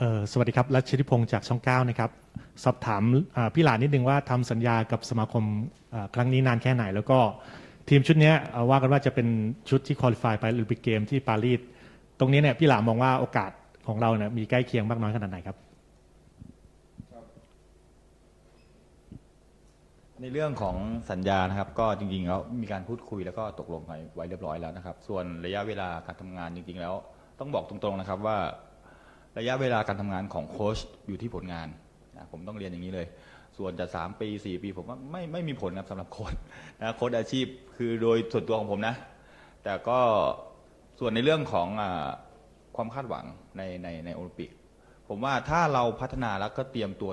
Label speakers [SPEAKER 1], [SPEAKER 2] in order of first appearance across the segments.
[SPEAKER 1] เอ่อสวัสดีครับรัชริพงศ์จากช่องเก้านะครับ สอบถามอ่าพี่หลานนิดนึงว่าทำสัญญากับสมาคมอ่าครั้งนี้นานแค่ไหน แล้วก็ทีมชุดเนี้ยเอ่อว่ากันว่าจะเป็นชุดที่คุริฟายไปโอลิมปิกเกมที่ปารีสตรงนี้เนี่ยพี่หลานมองว่าโอกาสของเราเนี่ยมีใกล้เคียงมากน้อยขนาดไหนครับ
[SPEAKER 2] ในเรื่องของสัญญานะครับก็จริงๆแล้วมีการพูดคุยแล้วก็ตกลงไว้ไว้เรียบร้อยแล้วนะครับ ส่วนระยะเวลาการทำงานจริงๆแล้ว ต้องบอกตรงๆนะครับว่า ระยะเวลาการทำงานของโค้ชอยู่ที่ผลงานนะผมต้องเรียนอย่างนี้เลย ส่วนจะ 3 ปี 4 ปีผมว่าไม่ไม่มีผลนะครับสำหรับโค้ชนะโค้ชอาชีพคือโดยส่วนตัวของผมนะ แต่ก็ส่วนในเรื่องของอาความคาดหวังในในในโอลิมปิก ผมว่าถ้าเราพัฒนาแล้วก็เตรียมตัว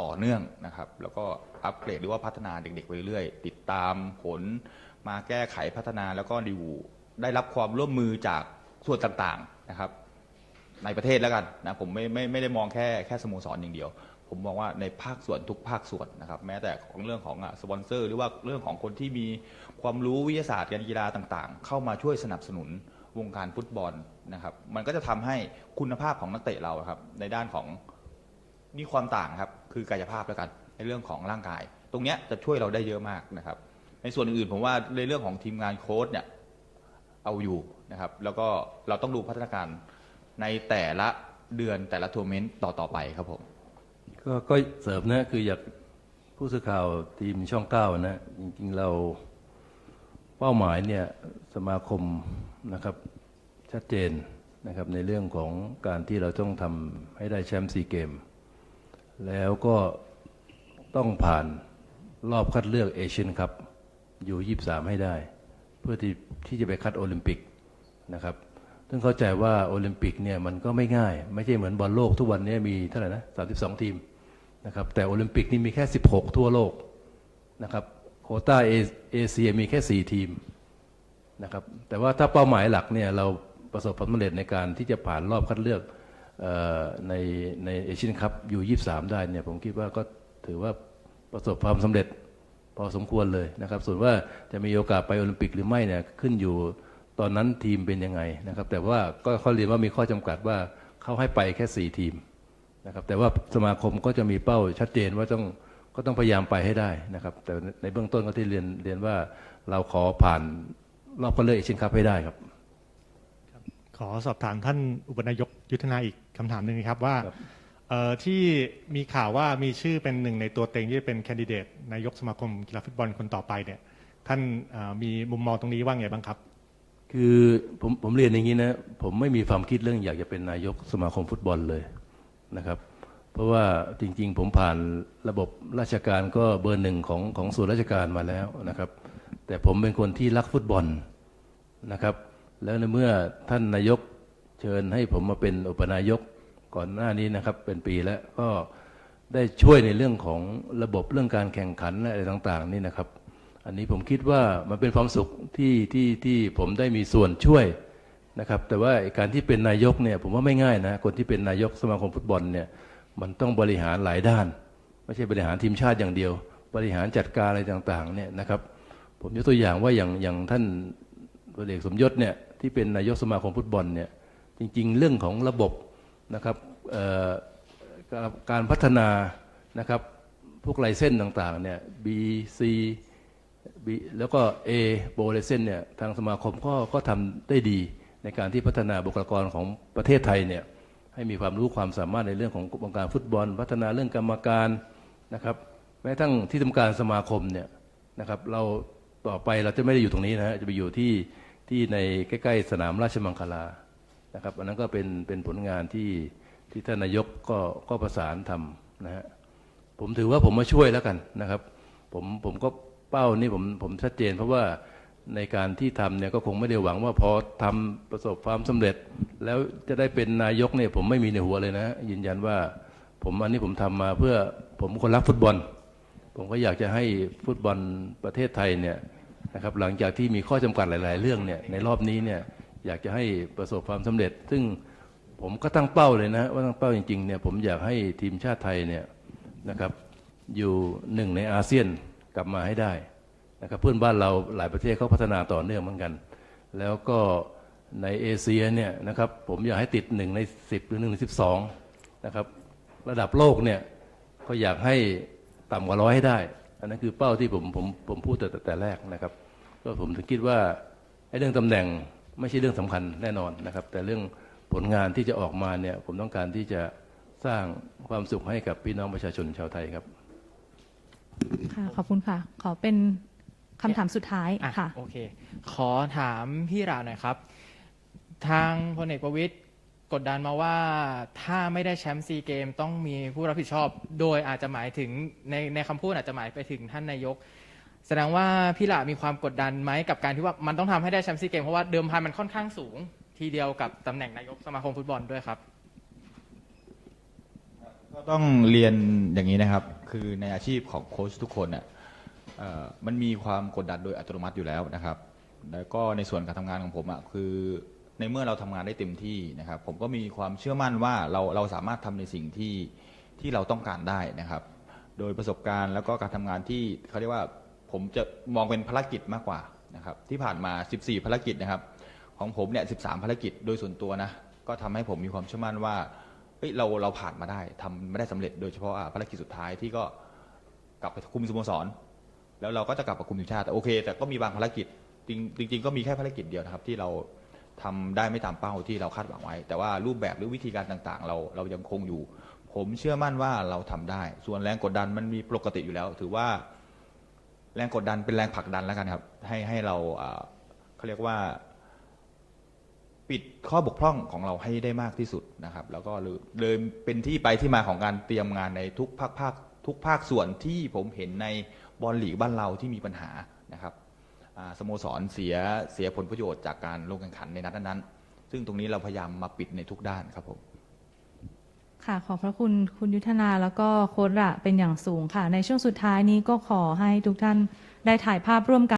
[SPEAKER 2] ต่อเนื่องนะครับ แล้วก็อัปเกรดหรือว่าพัฒนาเด็กๆไปเรื่อยๆ ติดตามผลมาแก้ไขพัฒนาแล้วก็ดีวูได้รับความร่วมมือจากส่วนต่างๆนะครับ ในประเทศแล้วกันนะผมไม่ไม่ไม่ได้มองแค่แค่สโมสรอย่างเดียว ผมมองว่าในภาคส่วนทุกภาคส่วนนะครับแม้แต่ของเรื่องของอะสปอนเซอร์ หรือว่าเรื่องของคนที่มีความรู้วิทยาศาสตร์การกีฬาต่างๆ เข้ามาช่วยสนับสนุนวงการฟุตบอลนะครับมันก็จะทำให้คุณภาพของนักเตะเราครับในด้านของมีความต่างครับคือกายภาพแล้วกันในเรื่องของร่างกาย ตรงเนี้ยจะช่วยเราได้เยอะมากนะครับ ในส่วนอื่นๆผมว่าในเรื่องของทีมงานโค้ชเนี่ยเอาอยู่นะครับแล้วก็เราต้องดูพัฒนาการ ในแต่ละเดือนแต่ละทัวร์เมนต์ต่อๆไปครับผม
[SPEAKER 3] ก็ก็เสริมนะคืออยากผู้สื่อข่าวทีมช่องเก้านะจริงๆเราเป้าหมายเนี่ยสมาคมนะครับชัดเจนนะครับในเรื่องของการที่เราต้องทำให้ได้แชมป์ซีเกม แล้วก็ต้องผ่านรอบคัดเลือกเอเชียนคัพอยู่ 23 ให้ได้ เพื่อที่ที่จะไปคัดโอลิมปิกนะครับ ซึ่งเข้าใจว่าโอลิมปิกเนี่ยมันก็ไม่ง่าย ไม่ใช่เหมือนบอลโลกทุกวันนี้มีเท่าไหร่นะ32ทีมนะครับแต่โอลิมปิกนี่มีแค่ 16 ทั่วโลกนะครับโคต้าเอเชียมีแค่ 4 ทีมนะครับแต่ว่าถ้าเป้าหมายหลักเนี่ยเราประสบความสำเร็จในการที่จะผ่านรอบคัดเลือกออในในเอเชียนคัพอยู่23ได้เนี่ยผมคิดว่าก็ถือว่าประสบความสำเร็จพอสมควรเลยนะครับ ส่วนว่าจะมีโอกาสไปโอลิมปิกหรือไม่เนี่ยขึ้นอยู่ ตอนนั้นทีมเป็นยังไงนะครับ แต่ว่าก็เขาเรียนว่ามีข้อจำกัดว่าเขาให้ไปแค่ 4 ทีมนะครับแต่ว่าสมาคมก็จะมีเป้าชัดเจนว่าต้องก็ต้องพยายามไปให้ได้นะครับแต่ในเบื้องต้นก็ที่เรียนเรียนว่าเราขอผ่านรอบคัดเลือกเอเชียนคัพให้ได้ครับ
[SPEAKER 1] ขอสอบถามท่านอุปนายกยุทธนาอีกคำถามหนึ่งนะครับว่า
[SPEAKER 3] ครับ
[SPEAKER 1] เอ่อที่มีข่าวว่ามีชื่อเป็นหนึ่งในตัวเต็งที่จะเป็นแคนดิเดตนายกสมาคมกีฬาฟุตบอลคนต่อไปเนี่ยท่านเอ่อมีมุมมองตรงนี้ว่าไงบ้างครับ
[SPEAKER 3] คือผมผมเรียนอย่างนี้นะ ผมไม่มีความคิดเรื่องอยากจะเป็นนายกสมาคมฟุตบอลเลยนะครับ เพราะว่าจริงๆ ผมผ่านระบบราชการก็เบอร์หนึ่งของของส่วนราชการมาแล้วนะครับ แต่ผมเป็นคนที่รักฟุตบอลนะครับ แล้วในเมื่อท่านนายกเชิญให้ผมมาเป็นอุปนายกก่อนหน้านี้นะครับ เป็นปีแล้วก็ได้ช่วยในเรื่องของระบบเรื่องการแข่งขันและอะไรต่าง ๆ นี่นะครับ อันนี้ผมคิดว่ามันเป็นความสุขที่ที่ที่ผมได้มีส่วนช่วยนะครับ แต่ว่าการที่เป็นนายกเนี่ยผมว่าไม่ง่ายนะ คนที่เป็นนายกสมาคมฟุตบอลเนี่ยมันต้องบริหารหลายด้าน ไม่ใช่บริหารทีมชาติอย่างเดียว บริหารจัดการอะไรต่างๆเนี่ยนะครับ ผมยกตัวอย่างว่าอย่างอย่างท่านพลเอกสมยศเนี่ยที่เป็นนายกสมาคมฟุตบอลเนี่ยจริงๆ เรื่องของระบบนะครับการการพัฒนานะครับพวกไลเส้นต่างๆเนี่ย B C บีแล้วก็ A โบเลเซนเนี่ยทางสมาคมก็ก็ทำได้ดีในการที่พัฒนาบุคลากรของประเทศไทยเนี่ยให้มีความรู้ความสามารถในเรื่องของวงการฟุตบอล พัฒนาเรื่องกรรมการนะครับ แม้ทั้งที่ทำการสมาคมเนี่ยนะครับ เราต่อไปเราจะไม่ได้อยู่ตรงนี้นะฮะจะไปอยู่ที่ที่ในใกล้ๆสนามราชมังคลานะครับอันนั้นก็เป็นเป็นผลงานที่ที่ท่านนายกก็ก็ประสานทำนะฮะผมถือว่าผมมาช่วยแล้วกันนะครับ ผมผมก็ เป้านี่ผมผมชัดเจน เพราะว่าในการที่ทำเนี่ยก็คงไม่ได้หวังว่าพอทำประสบความสำเร็จ แล้วจะได้เป็นนายกเนี่ยผมไม่มีในหัวเลยนะยืนยันว่าผมอันนี้ผมทำมาเพื่อผมคนรักฟุตบอล ผมก็อยากจะให้ฟุตบอลประเทศไทยเนี่ยนะครับหลังจากที่มีข้อจำกัดหลาย ๆ เรื่องเนี่ยในรอบนี้เนี่ยอยากจะให้ประสบความสำเร็จ ซึ่งผมก็ตั้งเป้าเลยนะว่าตั้งเป้าจริง ๆ เนี่ยผมอยากให้ทีมชาติไทยเนี่ยนะครับอยู่หนึ่งในอาเซียน กลับมาให้ได้นะครับเพื่อนบ้านเราหลายประเทศเขาพัฒนาต่อเนื่องเหมือนกัน แล้วก็ในเอเชียเนี่ยนะครับผมอยากให้ติดหนึ่งในสิบหรือหนึ่งในสิบสองนะครับระดับโลกเนี่ยก็อยากให้ต่ำกว่าร้อยให้ได้ อันนั้นคือเป้าที่ผมผมผมพูดแต่แต่แต่แรกนะครับ ก็ผมถึงคิดว่าไอ้เรื่องตำแหน่งไม่ใช่เรื่องสำคัญแน่นอนนะครับ แต่เรื่องผลงานที่จะออกมาเนี่ยผมต้องการที่จะสร้างความสุขให้กับพี่น้องประชาชนชาวไทยครับ
[SPEAKER 4] ค่ะ ขอบคุณค่ะ ขอเป็นคำถามสุดท้าย
[SPEAKER 5] อะ
[SPEAKER 4] ค่ะ
[SPEAKER 5] โอเค ขอถามพี่ราหน่อยครับ ทางพลเอกประวิตยกดดันมาว่าถ้าไม่ได้แชมป์ซีเกมต้องมีผู้รับผิดชอบ โดยอาจจะหมายถึงในในคำพูดอาจจะหมายไปถึงท่านนายก แสดงว่าพี่หลามีความกดดันไหมกับการที่ว่ามันต้องทำให้ได้แชมป์ซีเกมเพราะว่าเดิมพันมันค่อนข้างสูง ทีเดียวกับตำแหน่งนายกสมาคมฟุตบอลด้วยครับ
[SPEAKER 2] ก็ต้องเรียนอย่างนี้นะครับ คือในอาชีพของโค้ชทุกคนเนี่ยเอ่อมันมีความกดดันโดยอัตโนมัติอยู่แล้วนะครับ แล้วก็ในส่วนการทำงานของผมอะคือในเมื่อเราทำงานได้เต็มที่นะครับ ผมก็มีความเชื่อมั่นว่าเราเราสามารถทำในสิ่งที่ที่เราต้องการได้นะครับ โดยประสบการณ์แล้วก็การทำงานที่เขาเรียกว่าผมจะมองเป็นภารกิจมากกว่านะครับ ที่ผ่านมา 14 ภารกิจนะครับ ของผมเนี่ย 13 ภารกิจโดยส่วนตัวนะ ก็ทำให้ผมมีความเชื่อมั่นว่า เฮ้ยเราเราผ่านมาได้ทำไม่ได้สำเร็จโดยเฉพาะอะภารกิจสุดท้ายที่ก็กลับไปคุมสโมสร แล้วเราก็จะกลับมาคุมทีมชาติแต่โอเค แต่ก็มีบางภารกิจจริงจริง ๆ ก็มีแค่ภารกิจเดียวนะครับ ที่เราทำได้ไม่ตามเป้าที่เราคาดหวังไว้ แต่ว่ารูปแบบหรือวิธีการต่างๆ เราเรายังคงอยู่ ผมเชื่อมั่นว่าเราทำได้ ส่วนแรงกดดันมันมีปกติอยู่แล้ว ถือว่า แรงกดดันเป็นแรงผลักดันแล้วกันครับ ให้ให้เราอ่าเขาเรียกว่า ปิดข้อบกพร่องของเราให้ได้มากที่สุดนะครับ แล้วก็เลยเลยเป็นที่ไปที่มาของการเตรียมงานในทุกภาคภาคทุกภาคส่วนที่ผมเห็นในบอลลีกบ้านเราที่มีปัญหานะครับอ่าสโมสรเสียเสียผลประโยชน์จากการลงแข่งขันในนัดนั้นๆซึ่งตรงนี้เราพยายามมาปิดในทุกด้านครับผม
[SPEAKER 4] ค่ะ ขอบพระคุณคุณยุทธนาแล้วก็โค้ดระเป็นอย่างสูงค่ะ ในช่วงสุดท้ายนี้ก็ขอให้ทุกท่านได้ถ่ายภาพร่วมกัน